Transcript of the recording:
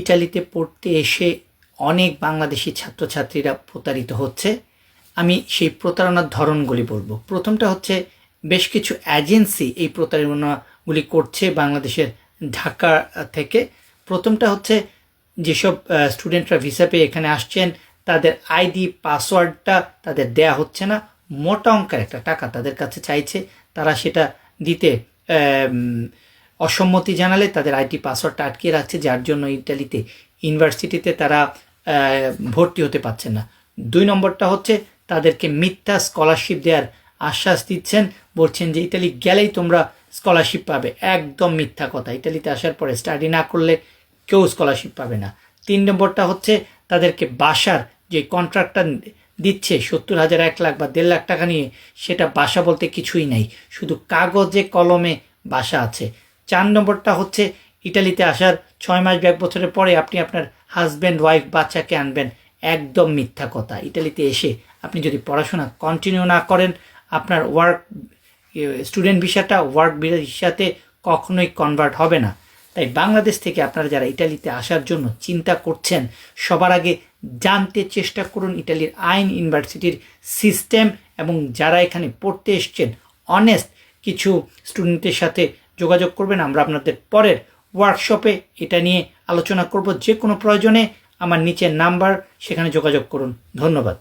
ইটালিতে পড়তে এসে অনেক বাংলাদেশি ছাত্রছাত্রীরা প্রতারিত হচ্ছে। আমি সেই প্রতারণার ধরনগুলি বলব। প্রথমটা হচ্ছে, বেশ কিছু এজেন্সি এই প্রতারণাগুলি করছে বাংলাদেশের ঢাকা থেকে। প্রথমটা হচ্ছে, যেসব স্টুডেন্টরা ভিসা পেয়ে এখানে আসছেন, তাদের আইডি, পাসওয়ার্ডটা তাদের দেয়া হচ্ছে না। মোটা অঙ্কের একটা টাকা তাদের কাছে চাইছে। তারা সেটা দিতে অসম্মতি জানালে তাদের আইডি পাসওয়ার্ডটা আটকে রাখছে, যার জন্য ইটালিতে ইউনিভার্সিটিতে তারা ভর্তি হতে পারছে না। দুই নম্বরটা হচ্ছে তাদেরকে মিথ্যা স্কলারশিপ দেওয়ার আশ্বাস দিচ্ছেন, বলছেন যে ইতালি গেলেই তোমরা স্কলারশিপ পাবে। একদম মিথ্যা কথা। ইতালিতে আসার পরে স্টাডি না করলে কেউ স্কলারশিপ পাবে না। তিন নম্বরটা হচ্ছে তাদেরকে বাসার যে কন্ট্রাক্টটা দিচ্ছে, সত্তর হাজার, এক লাখ বা দেড় লাখ টাকা নিয়ে, সেটা বাসা বলতে কিছুই নাই। শুধু কাগজে, কলমে বাসা আছে। চার নম্বরটা হচ্ছে ইটালিতে আসার ছয় মাস এক বছরের পরে আপনি আপনার হাজব্যান্ড ওয়াইফ বাচ্চাকে আনবেন। একদম মিথ্যা কথা। ইটালিতে এসে আপনি যদি পড়াশোনা কন্টিনিউ না করেন, আপনার ওয়ার্ক স্টুডেন্ট ভিসাটা ওয়ার্ক ভিসাতে কখনোই কনভার্ট হবে না। তাই বাংলাদেশ থেকে আপনারা যারা ইটালিতে আসার জন্য চিন্তা করছেন, সবার আগে জানতে চেষ্টা করুন ইটালির আইন ইউনিভার্সিটির সিস্টেম এবং যারা এখানে পড়তে এসছেন অনেস্ট কিছু স্টুডেন্টের সাথে যোগাযোগ করবেন। আমরা আপনাদের পরের ওয়ার্কশপে এটা নিয়ে আলোচনা করব। যে কোনো প্রয়োজনে আমার নিচের নাম্বার, সেখানে যোগাযোগ করুন। ধন্যবাদ।